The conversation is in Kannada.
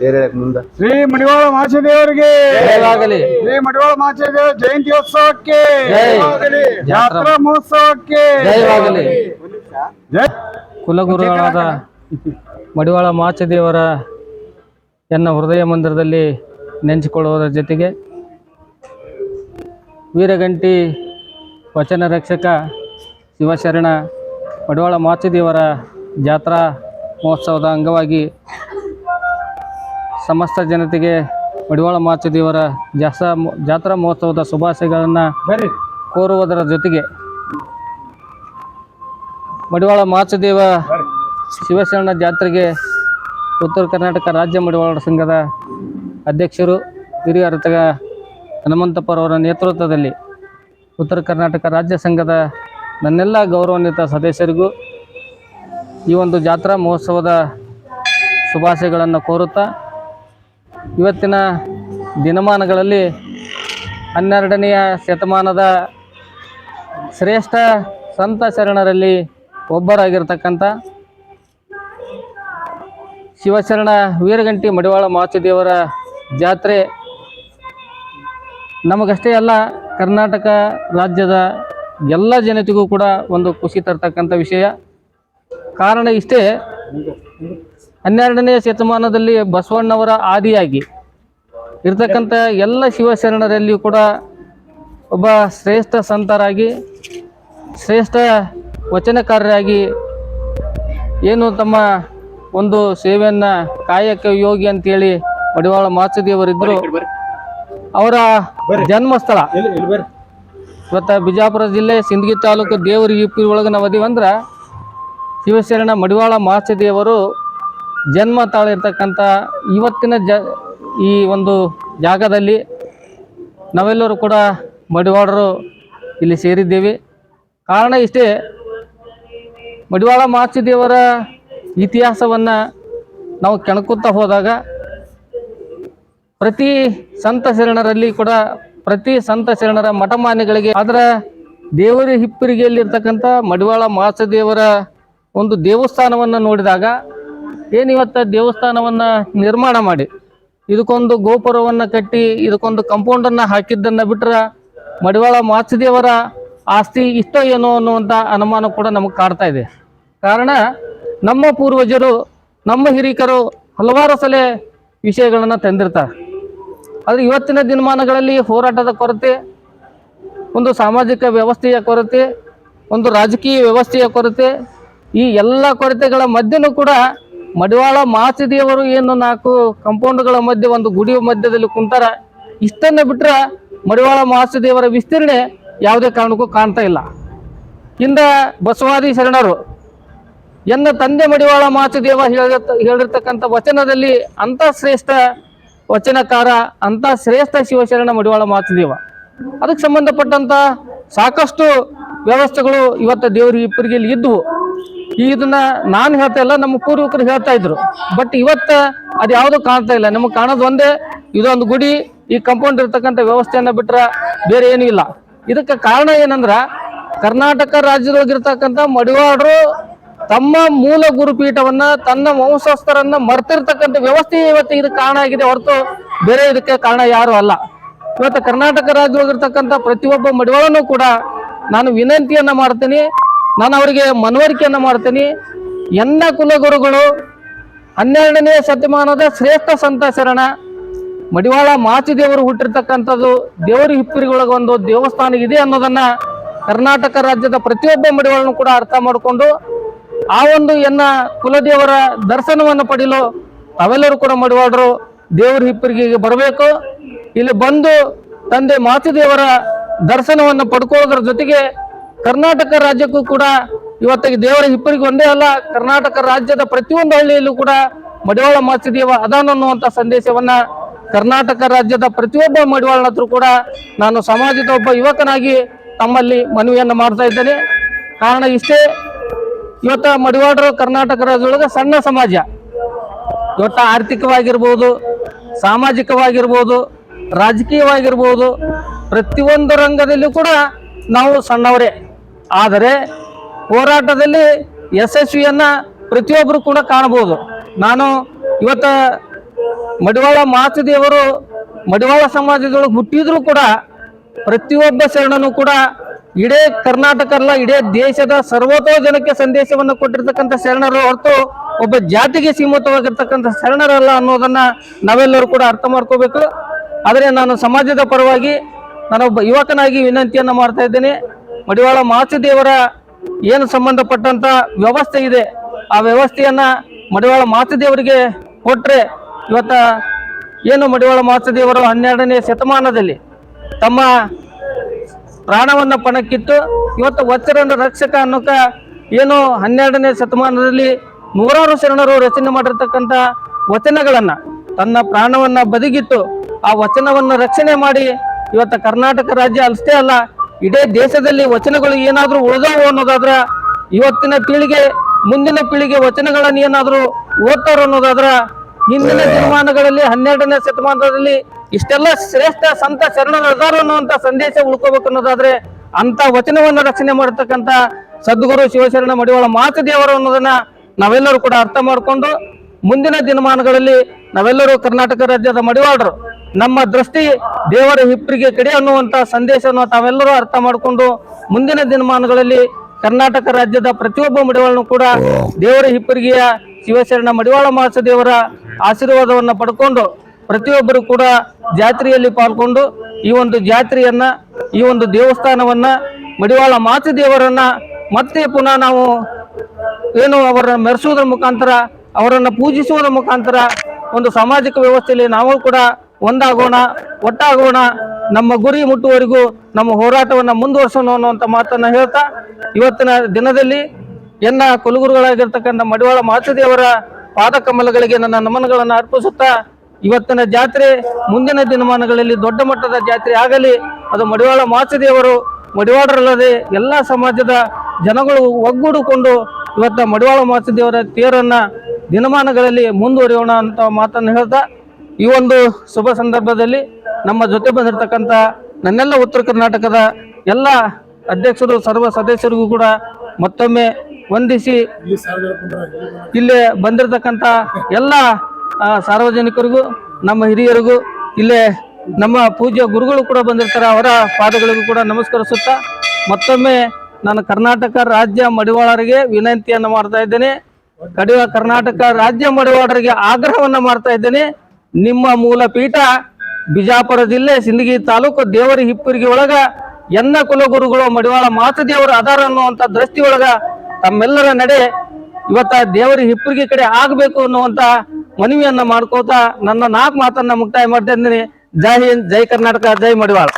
ಹೇಳಕ್ ಮುಂದ. ಶ್ರೀ ಮಡಿವಾಳ ಮಾಚದೇವರಿಗೆ. ಜಯವಾಗಲಿ. ಶ್ರೀ ಮಡಿವಾಳ ಮಾಚದೇವ ಜಯಂತ್ಯೋತ್ಸವಕ್ಕೆ ಜಯವಾಗಲಿ. ಜಾತ್ರಾ ಮಹೋತ್ಸವಕ್ಕೆ ಜಯವಾಗಲಿ. ಜೈ. ಕುಲಗುರುಗಳಾದ ಮಡಿವಾಳ ಮಾಚದೇವರ ಎನ್ನ ಹೃದಯ ಮಂದಿರದಲ್ಲಿ ನೆಂಚಿಕೊಳ್ಳುವುದರ ಜೊತೆಗೆ ವೀರಗಂಟಿ ವಚನ ರಕ್ಷಕ ಶಿವಶರಣ ಮಡಿವಾಳ ಮಾಚದೇವರ ಜಾತ್ರಾ ಮಹೋತ್ಸವದ ಅಂಗವಾಗಿ ಸಮಸ್ತ ಜನತೆಗೆ ಮಡಿವಾಳ ಮಾಚದೇವರ ಜಾಸ ಜಾತ್ರಾ ಮಹೋತ್ಸವದ ಶುಭಾಶಯಗಳನ್ನು ಕೋರುವುದರ ಜೊತೆಗೆ ಮಡಿವಾಳ ಮಾಚದೇವ ಶಿವಶರಣ ಜಾತ್ರೆಗೆ ಉತ್ತರ ಕರ್ನಾಟಕ ರಾಜ್ಯ ಮಡಿವಾಳ ಸಂಘದ ಅಧ್ಯಕ್ಷರು ಹಿರಿಯ ಅರ್ಥಗ ಹನುಮಂತಪ್ಪರವರ ನೇತೃತ್ವದಲ್ಲಿ ಉತ್ತರ ಕರ್ನಾಟಕ ರಾಜ್ಯ ಸಂಘದ ನನ್ನೆಲ್ಲ ಗೌರವಾನ್ವಿತ ಸದಸ್ಯರಿಗೂ ಈ ಒಂದು ಜಾತ್ರಾ ಮಹೋತ್ಸವದ ಶುಭಾಶಯಗಳನ್ನು ಕೋರುತ್ತಾ ಇವತ್ತಿನ ದಿನಮಾನಗಳಲ್ಲಿ ಹನ್ನೆರಡನೆಯ ಶತಮಾನದ ಶ್ರೇಷ್ಠ ಸಂತ ಶರಣರಲ್ಲಿ ಒಬ್ಬರಾಗಿರ್ತಕ್ಕಂಥ ಶಿವಶರಣ ವೀರಗಂಟಿ ಮಡಿವಾಳ ಮಾಚದೇವರ ಜಾತ್ರೆ ನಮಗಷ್ಟೇ ಅಲ್ಲ, ಕರ್ನಾಟಕ ರಾಜ್ಯದ ಎಲ್ಲ ಜನತೆಗೂ ಕೂಡ ಒಂದು ಖುಷಿ ತರ್ತಕ್ಕಂಥ ವಿಷಯ. ಕಾರಣ ಇಷ್ಟೇ ಹನ್ನೆರಡನೇ ಶತಮಾನದಲ್ಲಿ ಬಸವಣ್ಣವರ ಆದಿಯಾಗಿ ಇರ್ತಕ್ಕಂಥ ಎಲ್ಲ ಶಿವಶರಣರಲ್ಲಿಯೂ ಕೂಡ ಒಬ್ಬ ಶ್ರೇಷ್ಠ ಸಂತರಾಗಿ ಶ್ರೇಷ್ಠ ವಚನಕಾರರಾಗಿ ಏನು ತಮ್ಮ ಒಂದು ಸೇವೆಯನ್ನು ಕಾಯಕ ಯೋಗಿ ಅಂತೇಳಿ ಮಡಿವಾಳ ಮಾಚದೇವರಿದ್ದರು. ಅವರ ಜನ್ಮಸ್ಥಳ ಇವತ್ತು ಬಿಜಾಪುರ ಜಿಲ್ಲೆ ಸಿಂದಗಿ ತಾಲೂಕು ದೇವರ ಇಪ್ಪಿ ಒಳಗೆ ನಾವು ಅದೀವಂದ್ರೆ ಶಿವಶರಣ ಮಡಿವಾಳ ಮಾಚದೇವರು ಜನ್ಮ ತಾಳಿರ್ತಕ್ಕಂಥ ಇವತ್ತಿನ ಜ ಈ ಒಂದು ಜಾಗದಲ್ಲಿ ನಾವೆಲ್ಲರೂ ಕೂಡ ಮಡಿವಾಳರು ಇಲ್ಲಿ ಸೇರಿದ್ದೇವೆ. ಕಾರಣ ಇಷ್ಟೇ, ಮಡಿವಾಳ ಮಾಚಿದೇವರ ಇತಿಹಾಸವನ್ನು ನಾವು ಕೆಣಕುತ್ತಾ ಹೋದಾಗ ಪ್ರತಿ ಸಂತ ಶರಣರಲ್ಲಿ ಕೂಡ ಪ್ರತಿ ಸಂತ ಶರಣರ ಮಠಮಾನ್ಯಗಳಿಗೆ ಅದರ ದೇವರ ಹಿಪ್ಪರಿಗೆಯಲ್ಲಿರ್ತಕ್ಕಂಥ ಮಡಿವಾಳ ಮಾಸದೇವರ ಒಂದು ದೇವಸ್ಥಾನವನ್ನು ನೋಡಿದಾಗ ಏನಿವತ್ತ ದೇವಸ್ಥಾನವನ್ನು ನಿರ್ಮಾಣ ಮಾಡಿ? ಇದಕ್ಕೊಂದು ಗೋಪುರವನ್ನು ಕಟ್ಟಿ, ಇದಕ್ಕೊಂದು ಕಂಪೌಂಡನ್ನು ಹಾಕಿದ್ದನ್ನು ಬಿಟ್ರೆ ಮಡಿವಾಳ ಮಾಚದೇವರ ಆಸ್ತಿ ಇಷ್ಟೋ ಏನೋ ಅನ್ನುವಂಥ ಅನುಮಾನ ಕೂಡ ನಮಗೆ ಕಾಡ್ತಾ ಇದೆ. ಕಾರಣ, ನಮ್ಮ ಪೂರ್ವಜರು, ನಮ್ಮ ಹಿರಿಕರು ಹಲವಾರು ಸಲ ವಿಷಯಗಳನ್ನು ತಂದಿರ್ತಾರೆ. ಆದರೆ ಇವತ್ತಿನ ದಿನಮಾನಗಳಲ್ಲಿ ಹೋರಾಟದ ಕೊರತೆ, ಒಂದು ಸಾಮಾಜಿಕ ವ್ಯವಸ್ಥೆಯ ಕೊರತೆ, ಒಂದು ರಾಜಕೀಯ ವ್ಯವಸ್ಥೆಯ ಕೊರತೆ, ಈ ಎಲ್ಲ ಕೊರತೆಗಳ ಮಧ್ಯನೂ ಕೂಡ ಮಡಿವಾಳ ಮಾಚಿದೇವರು ಏನು ನಾಲ್ಕು ಕಂಪೌಂಡ್ಗಳ ಮಧ್ಯೆ ಒಂದು ಗುಡಿ ಮಧ್ಯದಲ್ಲಿ ಕುಂತಾರ, ಇಷ್ಟನ್ನು ಬಿಟ್ರೆ ಮಡಿವಾಳ ಮಾಚಿದೇವರ ವಿಸ್ತೀರ್ಣೆ ಯಾವುದೇ ಕಾರಣಕ್ಕೂ ಕಾಣ್ತಾ ಇಲ್ಲ. ಹಿಂದೆ ಬಸವಾದಿ ಶರಣರು, ಎನ್ನ ತಂದೆ ಮಡಿವಾಳ ಹೇಳಿರ್ತ ಹೇಳಿರ್ತಕ್ಕಂಥ ವಚನದಲ್ಲಿ ಅಂಥ ಶ್ರೇಷ್ಠ ವಚನಕಾರ, ಅಂಥ ಶ್ರೇಷ್ಠ ಶಿವಶರಣ ಮಡಿವಾಳ ಮಾಚದೇವ ಅದಕ್ಕೆ ಸಂಬಂಧಪಟ್ಟಂತ ಸಾಕಷ್ಟು ವ್ಯವಸ್ಥೆಗಳು ಇವತ್ತು ದೇವರು ಇಬ್ಬರಿಗೆ ಇಲ್ಲಿ ಇದ್ವು ಈ ಇದನ್ನ ನಾನು ಹೇಳ್ತಾ ಇಲ್ಲ, ನಮ್ಮ ಪೂರ್ವಿಕರು ಹೇಳ್ತಾ ಇದ್ರು. ಬಟ್ ಇವತ್ತ ಅದು ಯಾವುದು ಕಾಣ್ತಾ ಇಲ್ಲ. ನಮಗೆ ಕಾಣೋದು ಒಂದೇ, ಇದೊಂದು ಗುಡಿ, ಈ ಕಂಪೌಂಡ್ ಇರ್ತಕ್ಕಂಥ ವ್ಯವಸ್ಥೆಯನ್ನ ಬಿಟ್ರೆ ಬೇರೆ ಏನು ಇಲ್ಲ. ಇದಕ್ಕೆ ಕಾರಣ ಏನಂದ್ರ, ಕರ್ನಾಟಕ ರಾಜ್ಯದೊಳಗಿರ್ತಕ್ಕಂಥ ಮಡಿವಾಳರು ತಮ್ಮ ಮೂಲ ಗುರುಪೀಠವನ್ನ, ತನ್ನ ವಂಶಸ್ಥರನ್ನ ಮರ್ತಿರ್ತಕ್ಕಂಥ ವ್ಯವಸ್ಥೆ ಇವತ್ತು ಇದಕ್ಕೆ ಕಾರಣ ಆಗಿದೆ. ಹೊರತು ಬೇರೆ ಇದಕ್ಕೆ ಕಾರಣ ಯಾರು ಅಲ್ಲ. ಇವತ್ತು ಕರ್ನಾಟಕ ರಾಜ್ಯದೊಳಗಿರ್ತಕ್ಕಂಥ ಪ್ರತಿಯೊಬ್ಬ ಮಡಿವಾಳನೂ ಕೂಡ ನಾನು ವಿನಂತಿಯನ್ನ ಮಾಡ್ತೀನಿ. ನಾನು ಅವರಿಗೆ ಮನವರಿಕೆಯನ್ನು ಮಾಡ್ತೀನಿ. ಎನ್ನ ಕುಲಗುರುಗಳು, ಹನ್ನೆರಡನೇ ಶತಮಾನದ ಶ್ರೇಷ್ಠ ಸಂತ ಶರಣ ಮಡಿವಾಳ ಮಾಚಿದೇವರು ಹುಟ್ಟಿರ್ತಕ್ಕಂಥದ್ದು, ದೇವರ ಹಿಪ್ಪರಿಗೊಳಗೆ ಒಂದು ದೇವಸ್ಥಾನ ಇದೆ ಅನ್ನೋದನ್ನ ಕರ್ನಾಟಕ ರಾಜ್ಯದ ಪ್ರತಿಯೊಬ್ಬ ಮಡಿವಾಳನು ಕೂಡ ಅರ್ಥ ಮಾಡಿಕೊಂಡು, ಆ ಒಂದು ಎನ್ನ ಕುಲದೇವರ ದರ್ಶನವನ್ನು ಪಡೆಯಲು ಅವೆಲ್ಲರೂ ಕೂಡ ಮಡಿವಾಳರು ದೇವರ ಹಿಪ್ಪರಿಗೆ ಬರಬೇಕು. ಇಲ್ಲಿ ಬಂದು ತಂದೆ ಮಾಚಿದೇವರ ದರ್ಶನವನ್ನು ಪಡ್ಕೊಳ್ಳೋದ್ರ ಜೊತೆಗೆ ಕರ್ನಾಟಕ ರಾಜ್ಯಕ್ಕೂ ಕೂಡ ಇವತ್ತಿಗೆ ದೇವರ ಹಿಪ್ಪರಿಗೆ ಒಂದೇ ಅಲ್ಲ, ಕರ್ನಾಟಕ ರಾಜ್ಯದ ಪ್ರತಿಯೊಂದು ಹಳ್ಳಿಯಲ್ಲೂ ಕೂಡ ಮಡಿವಾಳ ಮಾಚಿದೇವ ಅದಾನ ಅನ್ನುವಂಥ ಸಂದೇಶವನ್ನ ಕರ್ನಾಟಕ ರಾಜ್ಯದ ಪ್ರತಿಯೊಬ್ಬ ಮಡಿವಾಳನ ಹತ್ರ ಕೂಡ ನಾನು ಸಮಾಜದ ಒಬ್ಬ ಯುವಕನಾಗಿ ತಮ್ಮಲ್ಲಿ ಮನವಿಯನ್ನು ಮಾಡ್ತಾ ಇದ್ದೇನೆ. ಕಾರಣ ಇಷ್ಟೇ, ಇವತ್ತ ಮಡಿವಾಳರು ಕರ್ನಾಟಕ ರಾಜ್ಯದೊಳಗೆ ಸಣ್ಣ ಸಮಾಜ. ಇವತ್ತ ಆರ್ಥಿಕವಾಗಿರ್ಬೋದು, ಸಾಮಾಜಿಕವಾಗಿರ್ಬೋದು, ರಾಜಕೀಯವಾಗಿರ್ಬೋದು, ಪ್ರತಿಯೊಂದು ರಂಗದಲ್ಲೂ ಕೂಡ ನಾವು ಸಣ್ಣವರೇ. ಆದರೆ ಹೋರಾಟದಲ್ಲಿ ಯಶಸ್ವಿಯನ್ನು ಪ್ರತಿಯೊಬ್ಬರು ಕೂಡ ಕಾಣಬಹುದು. ನಾನು ಇವತ್ತ ಮಡಿವಾಳ ಮಾಚದೇವರು ಮಡಿವಾಳ ಸಮಾಜದೊಳಗೆ ಹುಟ್ಟಿದ್ರು ಕೂಡ ಪ್ರತಿಯೊಬ್ಬ ಶರಣನು ಕೂಡ ಇಡೇ ಕರ್ನಾಟಕ ಅಲ್ಲ, ಇಡೀ ದೇಶದ ಸರ್ವತೋ ಜನಕ್ಕೆ ಸಂದೇಶವನ್ನು ಕೊಟ್ಟಿರ್ತಕ್ಕಂಥ ಶರಣರು ಹೊರತು ಒಬ್ಬ ಜಾತಿಗೆ ಸೀಮಿತವಾಗಿರ್ತಕ್ಕಂಥ ಶರಣರಲ್ಲ ಅನ್ನೋದನ್ನ ನಾವೆಲ್ಲರೂ ಕೂಡ ಅರ್ಥ ಮಾಡ್ಕೋಬೇಕು. ಆದರೆ ನಾನು ಸಮಾಜದ ಪರವಾಗಿ ನಾನೊಬ್ಬ ಯುವಕನಾಗಿ ವಿನಂತಿಯನ್ನು ಮಾಡ್ತಾ ಇದ್ದೇನೆ. ಮಡಿವಾಳ ಮಾಚದೇವರ ಏನು ಸಂಬಂಧಪಟ್ಟಂತ ವ್ಯವಸ್ಥೆ ಇದೆ, ಆ ವ್ಯವಸ್ಥೆಯನ್ನ ಮಡಿವಾಳ ಮಾಚದೇವರಿಗೆ ಕೊಟ್ರೆ ಇವತ್ತ ಏನು ಮಡಿವಾಳ ಮಾಚದೇವರು ಹನ್ನೆರಡನೇ ಶತಮಾನದಲ್ಲಿ ತಮ್ಮ ಪ್ರಾಣವನ್ನ ಪಣಕ್ಕಿಟ್ಟು ಇವತ್ತು ವಚರನ ರಕ್ಷಕ ಅನ್ನೋಕ ಏನು ಹನ್ನೆರಡನೇ ಶತಮಾನದಲ್ಲಿ ನೂರಾರು ಶರಣರು ರಚನೆ ಮಾಡಿರ್ತಕ್ಕಂಥ ವಚನಗಳನ್ನ ತನ್ನ ಪ್ರಾಣವನ್ನು ಬದಿಗಿಟ್ಟು ಆ ವಚನವನ್ನು ರಕ್ಷಣೆ ಮಾಡಿ ಇವತ್ತ ಕರ್ನಾಟಕ ರಾಜ್ಯ ಅಷ್ಟೇ ಅಲ್ಲ ಇಡೀ ದೇಶದಲ್ಲಿ ವಚನಗಳು ಏನಾದರೂ ಉಳಿದವು ಅನ್ನೋದಾದ್ರೆ ಇವತ್ತಿನ ಪೀಳಿಗೆ ಮುಂದಿನ ಪೀಳಿಗೆ ವಚನಗಳನ್ನು ಏನಾದರೂ ಓದ್ತಾರ ಅನ್ನೋದಾದ್ರೆ ಹಿಂದಿನ ದಿನಮಾನಗಳಲ್ಲಿ ಹನ್ನೆರಡನೇ ಶತಮಾನದಲ್ಲಿ ಇಷ್ಟೆಲ್ಲ ಶ್ರೇಷ್ಠ ಸಂತ ಶರಣರದಾರ ಅನ್ನುವಂತ ಸಂದೇಶ ಉಳ್ಕೋಬೇಕು ಅನ್ನೋದಾದ್ರೆ ಅಂತ ವಚನವನ್ನು ರಕ್ಷಣೆ ಮಾಡತಕ್ಕಂತ ಸದ್ಗುರು ಶಿವಶರಣ ಮಡಿವಾಳ ಮಾತು ದೇವರು ಅನ್ನೋದನ್ನ ನಾವೆಲ್ಲರೂ ಕೂಡ ಅರ್ಥ ಮಾಡಿಕೊಂಡು ಮುಂದಿನ ದಿನಮಾನಗಳಲ್ಲಿ ನಾವೆಲ್ಲರೂ ಕರ್ನಾಟಕ ರಾಜ್ಯದ ಮಡಿವಾಳರು. ನಮ್ಮ ದೃಷ್ಟಿ ದೇವರ ಹಿಪ್ಪರಿಗೆ ಕಡೆ ಅನ್ನುವಂತ ಸಂದೇಶವನ್ನು ತಾವೆಲ್ಲರೂ ಅರ್ಥ ಮಾಡಿಕೊಂಡು ಮುಂದಿನ ದಿನಮಾನಗಳಲ್ಲಿ ಕರ್ನಾಟಕ ರಾಜ್ಯದ ಪ್ರತಿಯೊಬ್ಬ ಮಡಿವಾಳನು ಕೂಡ ದೇವರ ಹಿಪ್ಪರಿಗೆಯ ಶಿವಶರಣ ಮಡಿವಾಳ ಮಹಾಸದೇವರ ಆಶೀರ್ವಾದವನ್ನು ಪಡ್ಕೊಂಡು ಪ್ರತಿಯೊಬ್ಬರು ಕೂಡ ಜಾತ್ರೆಯಲ್ಲಿ ಪಾಲ್ಗೊಂಡು ಈ ಒಂದು ಜಾತ್ರೆಯನ್ನ, ಈ ಒಂದು ದೇವಸ್ಥಾನವನ್ನ, ಮಡಿವಾಳ ಮಾತೃ ದೇವರನ್ನ ಮತ್ತೆ ಪುನಃ ನಾವು ಏನು ಅವರನ್ನ ಮೆರೆಸುವುದರ ಮುಖಾಂತರ ಅವರನ್ನ ಪೂಜಿಸುವುದರ ಮುಖಾಂತರ ಒಂದು ಸಾಮಾಜಿಕ ವ್ಯವಸ್ಥೆಯಲ್ಲಿ ನಾವು ಕೂಡ ಒಂದಾಗೋಣ, ಒಟ್ಟಾಗೋಣ, ನಮ್ಮ ಗುರಿ ಮುಟ್ಟುವವರೆಗೂ ನಮ್ಮ ಹೋರಾಟವನ್ನು ಮುಂದುವರಿಸೋಣ ಅನ್ನುವಂಥ ಮಾತನ್ನ ಹೇಳ್ತಾ ಇವತ್ತಿನ ದಿನದಲ್ಲಿ ಎನ್ನ ಕುಲಗುರುಗಳಾಗಿರ್ತಕ್ಕಂಥ ಮಡಿವಾಳ ಮಾಚದೇವರ ಪಾದಕಮಲಗಳಿಗೆ ನನ್ನ ನಮನಗಳನ್ನು ಅರ್ಪಿಸುತ್ತಾ ಇವತ್ತಿನ ಜಾತ್ರೆ ಮುಂದಿನ ದಿನಮಾನಗಳಲ್ಲಿ ದೊಡ್ಡ ಮಟ್ಟದ ಜಾತ್ರೆ ಆಗಲಿ. ಅದು ಮಡಿವಾಳ ಮಾಚದೇವರು ಮಡಿವಾಳರಲ್ಲದೆ ಎಲ್ಲ ಸಮಾಜದ ಜನಗಳು ಒಗ್ಗೂಡಿಕೊಂಡು ಇವತ್ತ ಮಡಿವಾಳ ಮಾಸದೇವರ ತೇರನ್ನ ದಿನಮಾನಗಳಲ್ಲಿ ಮುಂದುವರಿಯೋಣ ಅಂತ ಮಾತನ್ನು ಹೇಳ್ತಾ, ಈ ಒಂದು ಶುಭ ಸಂದರ್ಭದಲ್ಲಿ ನಮ್ಮ ಜೊತೆ ಬಂದಿರತಕ್ಕಂಥ ನನ್ನೆಲ್ಲ ಉತ್ತರ ಕರ್ನಾಟಕದ ಎಲ್ಲ ಅಧ್ಯಕ್ಷರು, ಸರ್ವ ಸದಸ್ಯರಿಗೂ ಕೂಡ ಮತ್ತೊಮ್ಮೆ ವಂದಿಸಿ ಇಲ್ಲೇ ಬಂದಿರತಕ್ಕಂಥ ಎಲ್ಲ ಸಾರ್ವಜನಿಕರಿಗೂ, ನಮ್ಮ ಹಿರಿಯರಿಗೂ, ಇಲ್ಲೇ ನಮ್ಮ ಪೂಜ್ಯ ಗುರುಗಳು ಕೂಡ ಬಂದಿರ್ತಾರೆ, ಅವರ ಪಾದಗಳಿಗೂ ಕೂಡ ನಮಸ್ಕರಿಸುತ್ತಾ, ಮತ್ತೊಮ್ಮೆ ನಾನು ಕರ್ನಾಟಕ ರಾಜ್ಯ ಮಡಿವಾಳರಿಗೆ ವಿನಂತಿಯನ್ನು ಮಾಡ್ತಾ ಇದ್ದೇನೆ. ಕಡಿವ ಕರ್ನಾಟಕ ರಾಜ್ಯ ಮಡಿವಾಳರಿಗೆ ಆಗ್ರಹವನ್ನ ಮಾಡ್ತಾ ಇದ್ದೇನೆ. ನಿಮ್ಮ ಮೂಲ ಪೀಠ ಬಿಜಾಪುರ ಜಿಲ್ಲೆ, ಸಿಂದಗಿ ತಾಲೂಕು ದೇವರ ಹಿಪ್ಪರಿಗೆ ಒಳಗ ಎನ್ನ ಕುಲಗುರುಗಳು ಮಡಿವಾಳ ಮಾತು ದೇವರು ಅದಾರ ಅನ್ನುವಂತ ದೃಷ್ಟಿ ಒಳಗ ತಮ್ಮೆಲ್ಲರ ನಡೆ ಇವತ್ತ ದೇವರ ಹಿಪ್ಪರಿಗೆ ಕಡೆ ಆಗ್ಬೇಕು ಅನ್ನುವಂತ ಮನವಿಯನ್ನ ಮಾಡ್ಕೋತಾ ನನ್ನ ನಾಲ್ಕು ಮಾತನ್ನ ಮುಕ್ತಾಯ ಮಾಡ್ತಾ ಇದ್ದೀನಿ. ಜೈ ಹಿಂದ್, ಜೈ ಕರ್ನಾಟಕ, ಜೈ ಮಡಿವಾಳ.